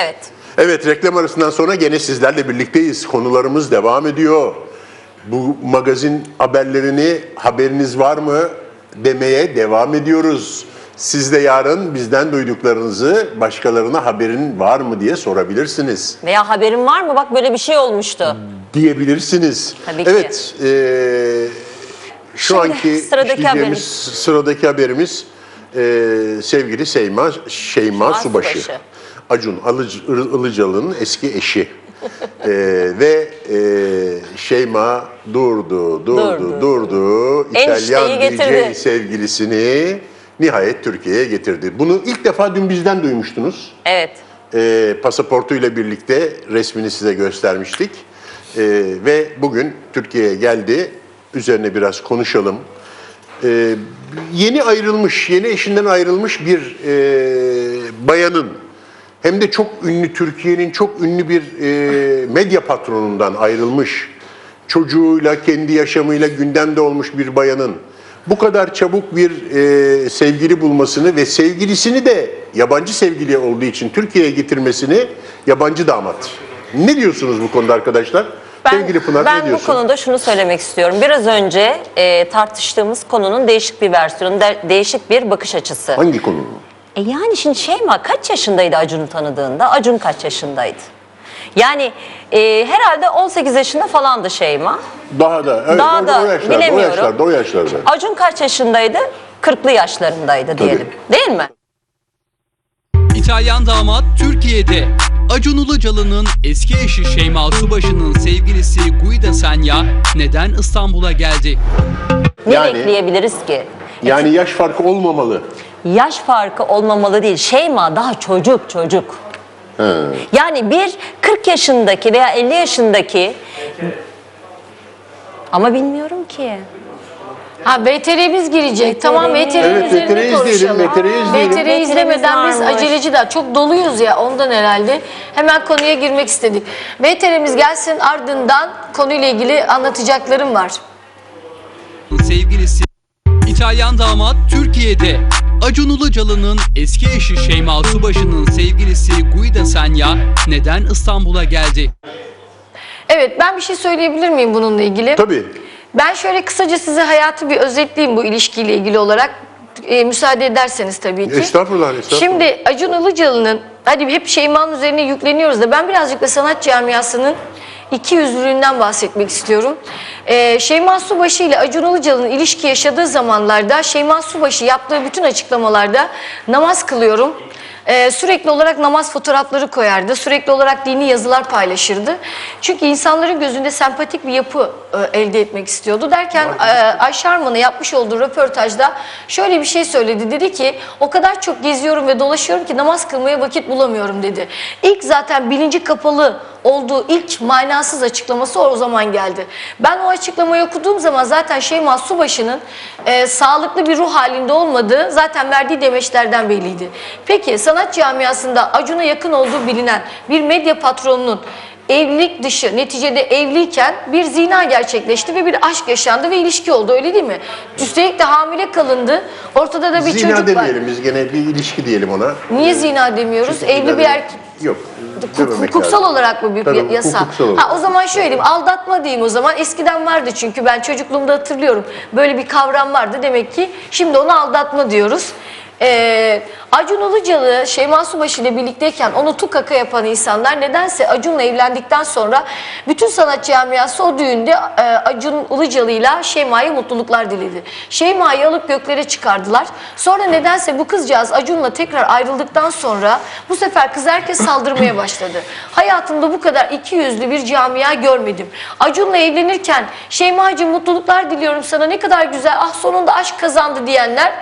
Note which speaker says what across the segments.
Speaker 1: Evet.
Speaker 2: Evet reklam arasından sonra gene sizlerle birlikteyiz. Konularımız devam ediyor. Bu magazin haberlerini haberiniz var mı demeye devam ediyoruz. Siz de yarın bizden duyduklarınızı başkalarına haberin var mı diye sorabilirsiniz.
Speaker 1: Veya haberin var mı? Bak böyle bir şey olmuştu.
Speaker 2: Diyebilirsiniz.
Speaker 1: Tabii ki.
Speaker 2: evet. eee, şu
Speaker 1: Şimdi
Speaker 2: anki
Speaker 1: sıradaki haberimiz.
Speaker 2: sıradaki haberimiz eee, sevgili Seyma Şeyma Subaşı.
Speaker 1: Subaşı.
Speaker 2: Acun Ilıc- Ilıcalı'nın eski eşi. Eee, ve eee, Şeyma durdu, durdu,
Speaker 1: Durdu.
Speaker 2: durdu. İtalyan. DJ sevgilisini nihayet Türkiye'ye getirdi. Bunu ilk defa dün bizden duymuştunuz.
Speaker 1: Evet.
Speaker 2: E, pasaportuyla birlikte resmini size göstermiştik. E, ve bugün Türkiye'ye geldi. Üzerine biraz konuşalım. E, yeni ayrılmış, yeni eşinden ayrılmış bir e, bayanın hem de çok ünlü Türkiye'nin çok ünlü bir e, medya patronundan ayrılmış çocuğuyla kendi yaşamıyla gündemde olmuş bir bayanın bu kadar çabuk bir e, sevgili bulmasını ve sevgilisini de yabancı sevgili olduğu için Türkiye'ye getirmesini yabancı damat. Ne diyorsunuz bu konuda arkadaşlar? Sevgili Pınar
Speaker 1: ben
Speaker 2: ne
Speaker 1: bu
Speaker 2: diyorsun?
Speaker 1: konuda şunu söylemek istiyorum. Biraz önce e, tartıştığımız konunun değişik bir versiyonu, de- değişik bir bakış açısı.
Speaker 2: Hangi konu?
Speaker 1: E yani şimdi Şeyma kaç yaşındaydı Acun'u tanıdığında? Acun kaç yaşındaydı? Yani e, herhalde 18 yaşında falandı Şeyma.
Speaker 2: Daha da, evet,
Speaker 1: Daha
Speaker 2: o,
Speaker 1: da
Speaker 2: o yaşlarda,
Speaker 1: bilemiyorum.
Speaker 2: o yaşlarda, o yaşlarda.
Speaker 1: Acun kaç yaşındaydı? 40'lı yaşlarındaydı diyelim. Değil mi?
Speaker 3: İtalyan damat Türkiye'de. Acun Ilıcalı'nın eski eşi Şeyma Subaşı'nın sevgilisi Guida Senya neden İstanbul'a geldi?
Speaker 1: Ne
Speaker 2: Yani-
Speaker 1: bekleyebiliriz ki?
Speaker 2: Yani yaş farkı olmamalı.
Speaker 1: Yaş farkı olmamalı değil. Şeyma daha çocuk çocuk. Yani bir 40 yaşındaki veya 50 yaşındaki ama bilmiyorum ki.
Speaker 4: Ha BTR'miz girecek. Tamam BTR'nin
Speaker 2: Evet,
Speaker 4: üzerinde
Speaker 2: BTR'yi izleyelim,
Speaker 4: konuşalım.
Speaker 2: BTR'yi izleyelim.
Speaker 4: BTR'yi izlemeden biz
Speaker 1: varmış.
Speaker 4: aceleci de çok doluyuz ya ondan herhalde. Hemen konuya girmek istedik. BTR'miz gelsin ardından konuyla ilgili anlatacaklarım var.
Speaker 3: Sevgilisi İtalyan damat Türkiye'de. Acun Ilıcalı'nın eski eşi Şeyma Subaşı'nın sevgilisi Guida Senya neden İstanbul'a geldi?
Speaker 4: Evet ben bir şey söyleyebilir miyim bununla ilgili?
Speaker 2: Tabii.
Speaker 4: Ben şöyle kısaca size hayatı bir özetleyeyim bu ilişkiyle ilgili olarak. Ee, müsaade ederseniz tabii ki.
Speaker 2: Estağfurullah, estağfurullah.
Speaker 4: Şimdi Acun Ilıcalı'nın hadi hep Şeyma'nın üzerine yükleniyoruz da ben birazcık da sanat camiasının iki yüzlülüğünden bahsetmek istiyorum. Ee, Şeyma Subaşı ile Acun Ilıcalı'nın ilişki yaşadığı zamanlarda Şeyma Subaşı yaptığı bütün açıklamalarda namaz kılıyorum. Ee, sürekli olarak namaz fotoğrafları koyardı. Sürekli olarak dini yazılar paylaşırdı. Çünkü insanların gözünde sempatik bir yapı e, elde etmek istiyordu. Derken e, Ayşe Arman'ın yapmış olduğu röportajda şöyle bir şey söyledi. Dedi ki o kadar çok geziyorum ve dolaşıyorum ki namaz kılmaya vakit bulamıyorum dedi. İlk zaten bilinci kapalı olduğu ilk manasız açıklaması o zaman geldi. Ben o açıklamayı okuduğum zaman zaten Şeyma Subaşı'nın e, sağlıklı bir ruh halinde olmadığı zaten verdiği demeçlerden belliydi. Peki sanat camiasında Acun'a yakın olduğu bilinen bir medya patronunun evlilik dışı neticede evliyken bir zina gerçekleşti ve bir aşk yaşandı ve ilişki oldu öyle değil mi? Üstelik de hamile kalındı. Ortada da bir
Speaker 2: Zina
Speaker 4: çocuk var.
Speaker 2: demeyelim biz gene bir ilişki diyelim ona.
Speaker 4: Niye zina demiyoruz?
Speaker 2: Çünkü
Speaker 4: Evli bir erkek
Speaker 2: Yok. Dememek
Speaker 4: hukuksal
Speaker 2: lazım.
Speaker 4: olarak mı bir
Speaker 2: Tabii,
Speaker 4: yasa? Ha o zaman şöyle diyeyim aldatma diyeyim o zaman. Eskiden vardı çünkü ben çocukluğumda hatırlıyorum. Böyle bir kavram vardı demek ki şimdi ona aldatma diyoruz. Ee, Acun Ilıcalı, Şeyma Subaşı ile birlikteyken onu tukaka yapan insanlar nedense Acun'la evlendikten sonra bütün sanat camiası o düğünde e, Acun Ilıcalı ile Şeyma'ya mutluluklar diledi. Şeyma'yı alıp göklere çıkardılar. Sonra nedense bu kızcağız Acun'la tekrar ayrıldıktan sonra bu sefer kız herkes saldırmaya başladı. Hayatımda bu kadar iki yüzlü bir camia görmedim. Acun'la evlenirken Şeyma'cığım mutluluklar diliyorum sana ne kadar güzel ah sonunda aşk kazandı diyenler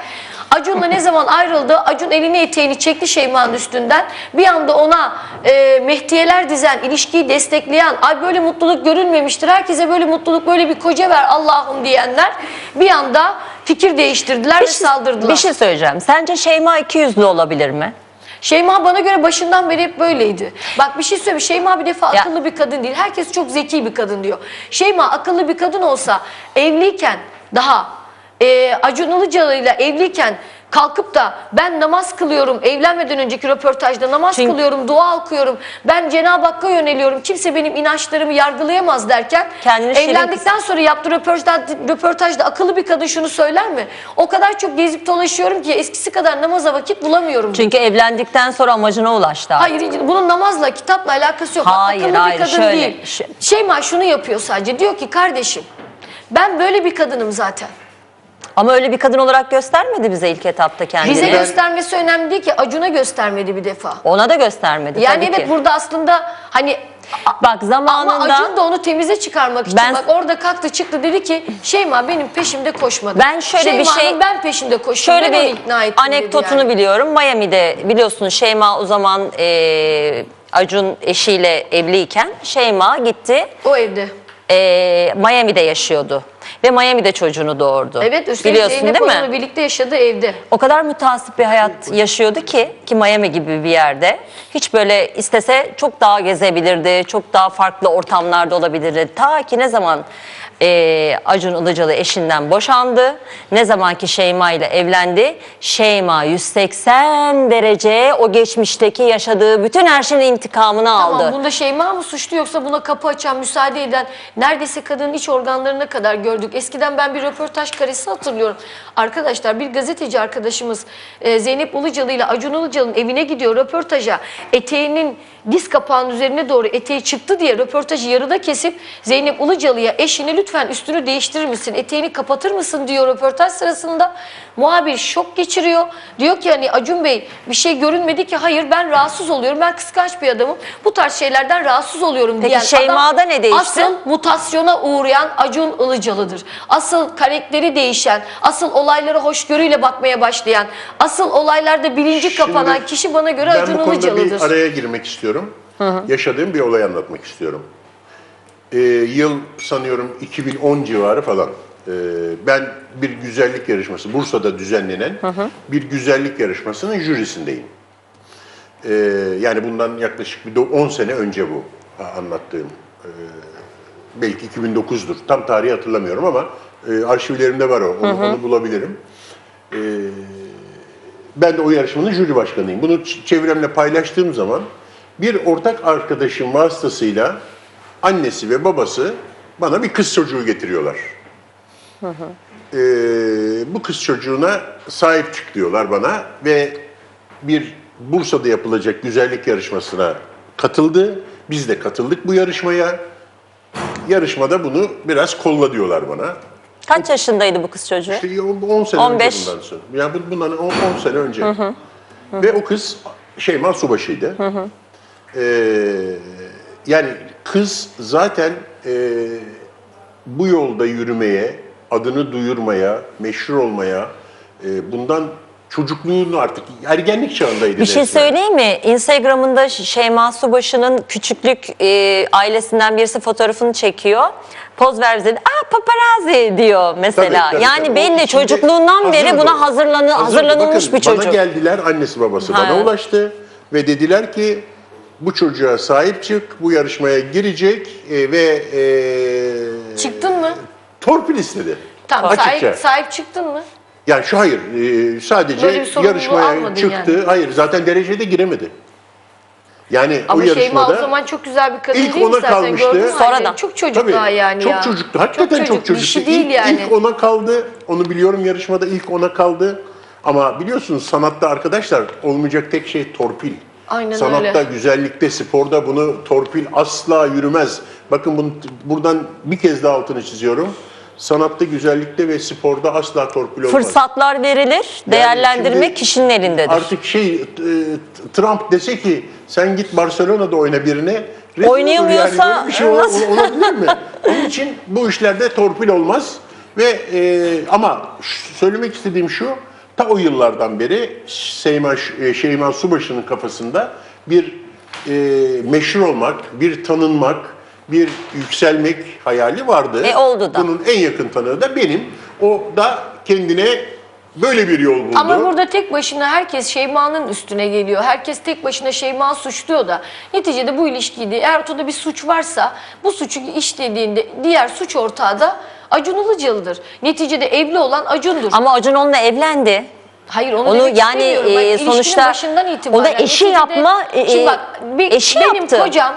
Speaker 4: Acun'la ne zaman ayrıldı? Acun elini eteğini çekti Şeyma'nın üstünden. Bir anda ona e, mehdiyeler dizen, ilişkiyi destekleyen, ay böyle mutluluk görülmemiştir. Herkese böyle mutluluk, böyle bir koca ver Allah'ım diyenler bir anda fikir değiştirdiler ve saldırdılar.
Speaker 1: Bir şey söyleyeceğim. Sence Şeyma iki yüzlü olabilir mi?
Speaker 4: Şeyma bana göre başından beri hep böyleydi. Bak bir şey söyleyeyim. Şeyma bir defa
Speaker 1: Ya-
Speaker 4: akıllı bir kadın değil. Herkes çok zeki bir kadın diyor. Şeyma akıllı bir kadın olsa evliyken daha e, Acun Ilıcalı ile evliyken kalkıp da ben namaz kılıyorum, evlenmeden önceki röportajda namaz
Speaker 1: Çünkü-
Speaker 4: kılıyorum, dua okuyorum, ben Cenab-ı Hakk'a yöneliyorum, kimse benim inançlarımı yargılayamaz derken
Speaker 1: Kendini şirin
Speaker 4: evlendikten sonra yaptığı röportajda, röportajda akıllı bir kadın şunu söyler mi? O kadar çok gezip dolaşıyorum ki eskisi kadar namaza vakit bulamıyorum.
Speaker 1: Çünkü evlendikten sonra amacına ulaştı.
Speaker 4: Hayır bunun namazla kitapla alakası yok.
Speaker 1: Hayır,
Speaker 4: akıllı
Speaker 1: hayır,
Speaker 4: bir kadın
Speaker 1: şöyle,
Speaker 4: değil. Şeyma şunu yapıyor sadece diyor ki kardeşim ben böyle bir kadınım zaten.
Speaker 1: Ama öyle bir kadın olarak göstermedi bize ilk etapta kendini.
Speaker 4: Bize göstermesi önemli değil ki Acun'a göstermedi bir defa.
Speaker 1: Ona da göstermedi
Speaker 4: Yani
Speaker 1: tabii
Speaker 4: evet
Speaker 1: ki.
Speaker 4: burada aslında hani
Speaker 1: Bak zamanında
Speaker 4: ama Acun da onu temize çıkarmak için
Speaker 1: Ben-
Speaker 4: bak orada kalktı çıktı dedi ki Şeyma benim peşimde koşmadı.
Speaker 1: Ben şöyle bir
Speaker 4: Şeyma'nın
Speaker 1: şey-
Speaker 4: ben peşinde koştum.
Speaker 1: şöyle
Speaker 4: ben
Speaker 1: bir
Speaker 4: ikna ettim
Speaker 1: anekdotunu
Speaker 4: yani.
Speaker 1: biliyorum. Miami'de biliyorsun Şeyma o zaman e, Acun eşiyle evliyken Şeyma gitti.
Speaker 4: O evde.
Speaker 1: E, Miami'de yaşıyordu. Ve Miami'de çocuğunu doğurdu.
Speaker 4: Evet üstelik
Speaker 1: Biliyorsun
Speaker 4: Zeynep
Speaker 1: değil mi?
Speaker 4: onunla birlikte yaşadığı evde.
Speaker 1: O kadar mütasip bir hayat yaşıyordu ki ki Miami gibi bir yerde hiç böyle istese çok daha gezebilirdi, çok daha farklı ortamlarda olabilirdi. Ta ki ne zaman eee, Acun Ilıcalı eşinden boşandı, ne zaman ki Şeyma ile evlendi, Şeyma 180 derece o geçmişteki yaşadığı bütün her şeyin intikamını aldı.
Speaker 4: Tamam bunda Şeyma mı suçlu yoksa buna kapı açan, müsaade eden neredeyse kadının iç organlarına kadar gördük. Eskiden ben bir röportaj karesi hatırlıyorum. Arkadaşlar bir gazeteci arkadaşımız e, Zeynep Ilıcalı ile Acun Ilıcalı'nın evine gidiyor röportaja. Eteğinin diz kapağının üzerine doğru eteği çıktı diye röportajı yarıda kesip Zeynep Ilıcalı'ya eşini lütfen üstünü değiştirir misin, eteğini kapatır mısın diyor röportaj sırasında. Muhabir şok geçiriyor. Diyor ki hani Acun Bey bir şey görünmedi ki hayır ben rahatsız oluyorum. Ben kıskanç bir adamım. Bu tarz şeylerden rahatsız oluyorum
Speaker 1: Peki
Speaker 4: diyen
Speaker 1: Şeyma'da
Speaker 4: adam
Speaker 1: ne değişti?
Speaker 4: Asıl mutasyona uğrayan Acun Ilıcalı'dır. Asıl karakteri değişen, asıl olaylara hoşgörüyle bakmaya başlayan, asıl olaylarda bilinci kapanan
Speaker 2: Şimdi
Speaker 4: kişi bana göre
Speaker 2: Ben
Speaker 4: Acun
Speaker 2: bu konuda
Speaker 4: Ilıcalı'dır.
Speaker 2: bir araya girmek istiyorum. Yaşadığım bir olay anlatmak istiyorum. Ee, yıl sanıyorum 2010 civarı falan. Ee, ben bir güzellik yarışması, Bursa'da düzenlenen bir güzellik yarışmasının jürisindeyim. Ee, yani bundan yaklaşık bir do- 10 sene önce bu anlattığım. Ee, belki 2009'dur. Tam tarihi hatırlamıyorum ama e, arşivlerimde var o. Onu, onu bulabilirim. Ben de o yarışmanın jüri başkanıyım. Bunu çevremle paylaştığım zaman bir ortak arkadaşım vasıtasıyla annesi ve babası bana bir kız çocuğu getiriyorlar. Ee, bu kız çocuğuna sahip çık diyorlar bana ve bir Bursa'da yapılacak güzellik yarışmasına katıldı. Biz de katıldık bu yarışmaya. Yarışmada bunu biraz kolla diyorlar bana.
Speaker 1: Kaç yaşındaydı bu kız çocuğu?
Speaker 2: İşte 10 sene
Speaker 1: 15.
Speaker 2: önce bundan sonra. Yani bu- bundan 10, 10 sene önce. Ve o kız Şeyma Subaşı'ydı. Ee, yani kız zaten e, bu yolda yürümeye, adını duyurmaya, meşhur olmaya, e, bundan çocukluğunu artık ergenlik çağındaydı.
Speaker 1: Bir şey
Speaker 2: resmen.
Speaker 1: söyleyeyim mi? Instagram'ında Şeyma Subaşı'nın küçüklük e, ailesinden birisi fotoğrafını çekiyor. Poz ver bize. Aa paparazzi diyor mesela.
Speaker 2: Tabii, tabii,
Speaker 1: yani
Speaker 2: tabii.
Speaker 1: Belli çocukluğundan beri buna hazırlanı, hazırlanılmış
Speaker 2: Bakın,
Speaker 1: bir çocuk.
Speaker 2: Bana geldiler annesi babası
Speaker 1: Ha.
Speaker 2: bana ulaştı ve dediler ki bu çocuğa sahip çık, bu yarışmaya girecek e, ve e,
Speaker 4: Çıktın mı?
Speaker 2: torpil istedi.
Speaker 4: Tamam
Speaker 2: Açıkça.
Speaker 4: sahip, sahip çıktın mı?
Speaker 2: Yani şu hayır, e, sadece yarışmaya çıktı.
Speaker 4: yani.
Speaker 2: Hayır, zaten derecede giremedi. Yani
Speaker 4: Ama
Speaker 2: o yarışmada
Speaker 4: o zaman çok güzel bir kadın
Speaker 2: ilk
Speaker 4: değil
Speaker 2: ona
Speaker 4: zaten
Speaker 2: kalmıştı.
Speaker 4: gördün mü?
Speaker 1: Sonradan.
Speaker 4: Çok çocuk
Speaker 2: Tabii,
Speaker 4: daha yani
Speaker 2: çok
Speaker 4: ya.
Speaker 2: çocuktu. Hakikaten çok, çocuktu.
Speaker 4: Dişi değil
Speaker 2: ilk,
Speaker 4: yani.
Speaker 2: ilk ona kaldı. Onu biliyorum yarışmada ilk ona kaldı. Ama biliyorsunuz sanatta arkadaşlar olmayacak tek şey torpil.
Speaker 4: Aynen
Speaker 2: Sanatta,
Speaker 4: öyle.
Speaker 2: güzellikte, sporda bunu torpil asla yürümez. Bakın bunu buradan bir kez daha altını çiziyorum. Sanatta, güzellikte ve sporda asla torpil olmaz.
Speaker 1: Fırsatlar verilir, değerlendirmek
Speaker 2: şimdi
Speaker 1: kişinin elindedir.
Speaker 2: Artık şey e, Trump dese ki sen git Barcelona'da oyna birine. rezil olur
Speaker 1: Oynayamıyorsa
Speaker 2: yani. Böyle bir şey ol-
Speaker 1: nasıl?
Speaker 2: ol- olabilir mi? Onun için bu işlerde torpil olmaz. Ve e, ama ş- söylemek istediğim şu, ta o yıllardan beri Şeyma, e, Şeyma Subaşı'nın kafasında bir e, meşhur olmak, bir tanınmak, bir yükselmek hayali vardı.
Speaker 1: E, oldu da.
Speaker 2: Bunun en yakın tanığı da benim. O da kendine böyle bir yol buldu.
Speaker 4: Ama burada tek başına herkes Şeyma'nın üstüne geliyor. Herkes tek başına Şeyma suçluyor da. Neticede bu ilişkide eğer ortada bir suç varsa bu suçu işlediğinde diğer suç ortağı da Acun Ilıcalı'dır. Neticede evli olan Acun'dur.
Speaker 1: Ama Acun onunla evlendi.
Speaker 4: Hayır onu,
Speaker 1: Onu yani e, sonuçta
Speaker 4: başından itibaren.
Speaker 1: o da eşi
Speaker 4: neticede-
Speaker 1: yapma e,
Speaker 4: Şimdi bak bir,
Speaker 1: eşi
Speaker 4: benim
Speaker 1: yaptı.
Speaker 4: kocam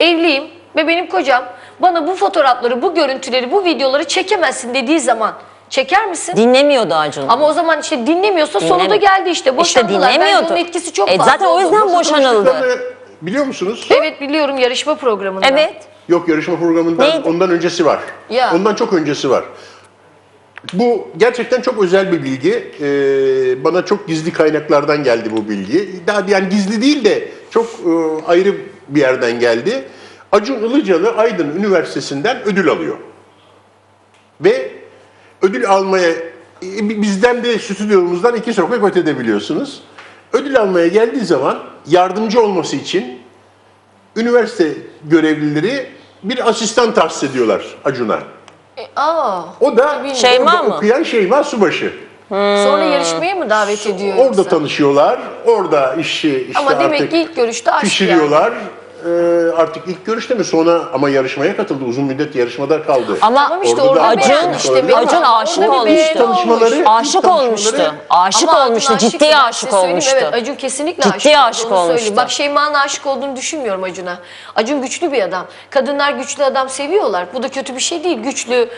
Speaker 4: evliyim ve benim kocam bana bu fotoğrafları, bu görüntüleri, bu videoları çekemezsin dediği zaman çeker misin?
Speaker 1: Dinlemiyordu Acun.
Speaker 4: Ama o zaman işte dinlemiyorsa sonu da
Speaker 1: Dinlemi-
Speaker 4: geldi işte.
Speaker 1: İşte
Speaker 4: Boşandılar. Bence
Speaker 1: dinlemiyordu.
Speaker 4: onun etkisi çok
Speaker 1: E,
Speaker 4: fazla
Speaker 1: zaten o
Speaker 4: oldu.
Speaker 1: yüzden
Speaker 2: Nasıl
Speaker 1: boşanıldı.
Speaker 2: Biliyor musunuz?
Speaker 4: Evet biliyorum yarışma programında.
Speaker 1: Evet.
Speaker 2: Yok yarışma programından
Speaker 1: Neydi?
Speaker 2: ondan öncesi var.
Speaker 4: Ya.
Speaker 2: Ondan çok öncesi var. Bu gerçekten çok özel bir bilgi. Ee, bana çok gizli kaynaklardan geldi bu bilgi. Daha yani gizli değil de çok e, ayrı bir yerden geldi. Acun Ilıcalı Aydın Üniversitesi'nden ödül alıyor. Ve ödül almaya e, bizden de stüdyomuzdan iki sokak ötede biliyorsunuz. Ödül almaya geldiği zaman yardımcı olması için üniversite görevlileri bir asistan tahsis ediyorlar Acun'a.
Speaker 4: E, aa,
Speaker 2: O da
Speaker 1: Şeyma
Speaker 2: orada
Speaker 1: mı?
Speaker 2: okuyan Şeyma Subaşı.
Speaker 4: sonra yarışmaya mı davet ediyor
Speaker 2: Orada
Speaker 4: yoksa?
Speaker 2: tanışıyorlar. Orada işi işte
Speaker 4: Ama demek
Speaker 2: artık
Speaker 4: ki ilk görüşte aşk
Speaker 2: pişiriyorlar. Ee, artık ilk görüşte mi sonra ama yarışmaya katıldı. Uzun müddet yarışmada kaldı.
Speaker 1: Ama
Speaker 4: Tamam işte
Speaker 2: Orada
Speaker 4: orada,
Speaker 2: da
Speaker 1: Acun-
Speaker 2: Acun
Speaker 4: demek.
Speaker 1: Acun aşık
Speaker 4: bir
Speaker 1: olmuştu.
Speaker 2: tanışmaları-
Speaker 1: aşık olmuştu. Aşık
Speaker 4: Ama
Speaker 1: olmuştu.
Speaker 4: Acun
Speaker 1: Ciddi aşık olmuştu.
Speaker 4: Evet Acun kesinlikle
Speaker 1: Ciddi
Speaker 4: aşık,
Speaker 1: aşık olmuştu.
Speaker 4: Bak Şeyma'nın aşık olduğunu düşünmüyorum Acun'a. Acun güçlü bir adam. Kadınlar güçlü adam seviyorlar. Bu da kötü bir şey değil. Güçlü.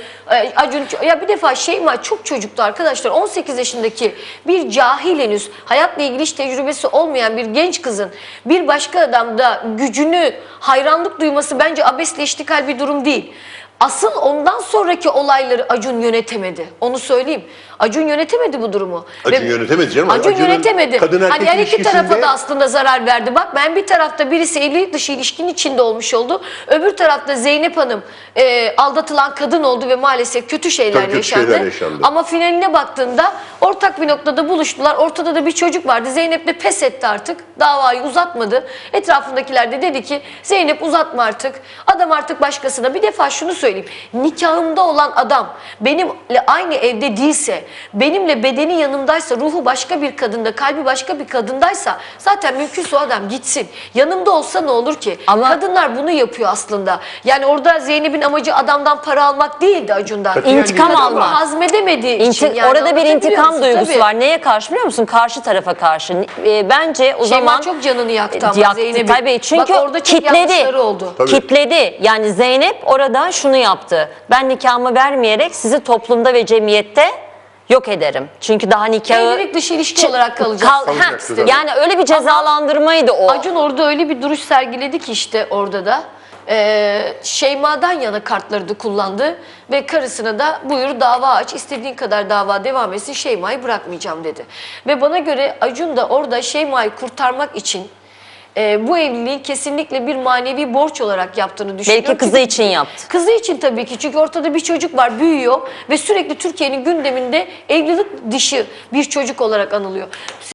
Speaker 4: Acun ya bir defa Şeyma çok çocuktu arkadaşlar. 18 yaşındaki bir cahil henüz hayatla ilgili hiç tecrübesi olmayan bir genç kızın bir başka adamda gücünü hayranlık duyması bence abesle iştikal bir durum değil. Asıl ondan sonraki olayları Acun yönetemedi. Onu söyleyeyim. Acun yönetemedi bu durumu.
Speaker 2: Acun
Speaker 4: Ve-
Speaker 2: yönetemedi canım.
Speaker 4: Acun
Speaker 2: Acun'un
Speaker 4: yönetemedi.
Speaker 2: kadın erkek
Speaker 4: hani her iki tarafa da aslında zarar verdi. Bak ben bir tarafta birisi evlilik dışı ilişkinin içinde olmuş oldu. Öbür tarafta Zeynep Hanım e, aldatılan kadın oldu ve maalesef kötü şeyler,
Speaker 2: Tabii kötü
Speaker 4: yaşandı.
Speaker 2: şeyler yaşandı.
Speaker 4: Ama finaline baktığında ortak bir noktada buluştular. Ortada da bir çocuk vardı. Zeynep de pes etti artık. Davayı uzatmadı. Etrafındakiler de dedi ki Zeynep uzatma artık. Adam artık başkasına. Bir defa şunu söyleyeyim. Nikahımda olan adam benimle aynı evde değilse, benimle bedeni yanımdaysa, ruhu başka bir kadında, kalbi başka bir kadındaysa zaten mümkünse o adam gitsin. Yanımda olsa ne olur ki?
Speaker 1: Ama-
Speaker 4: Kadınlar bunu yapıyor aslında. Yani orada Zeynep'in amacı adamdan para almak değildi Acun'dan.
Speaker 1: İntikam
Speaker 2: değil.
Speaker 1: alma.
Speaker 4: Hazmedemediği
Speaker 1: İnti-
Speaker 4: için yani
Speaker 1: orada bir intikam duygusu
Speaker 4: Tabii.
Speaker 1: var. Neye karşı biliyor musun? Karşı tarafa karşı. E, bence o
Speaker 4: Şeyma
Speaker 1: zaman
Speaker 4: çok canını yaktı ama
Speaker 1: yaktı
Speaker 4: Zeynep'in.
Speaker 1: tabii. Çünkü
Speaker 4: Bak orada çok
Speaker 1: kitledi.
Speaker 4: oldu.
Speaker 2: Tabii.
Speaker 1: Kitledi. Yani Zeynep orada şunu yaptı. Ben nikahımı vermeyerek sizi toplumda ve cemiyette yok ederim. Çünkü daha nikahı
Speaker 4: Evlilik dışı ilişki olarak kalacak.
Speaker 1: Kal-
Speaker 2: Kalacak,
Speaker 1: Ha,
Speaker 2: güzel.
Speaker 1: yani öyle bir cezalandırmaydı o.
Speaker 4: Acun orada öyle bir duruş sergiledi ki işte orada da e, Şeyma'dan yana kartları da kullandı ve karısına da buyur dava aç istediğin kadar dava devam etsin Şeyma'yı bırakmayacağım dedi. Ve bana göre Acun da orada Şeyma'yı kurtarmak için e, bu evliliği kesinlikle bir manevi borç olarak yaptığını düşünüyorum.
Speaker 1: Belki kızı için yaptı.
Speaker 4: Kızı için tabii ki çünkü ortada bir çocuk var büyüyor ve sürekli Türkiye'nin gündeminde evlilik dışı bir çocuk olarak anılıyor.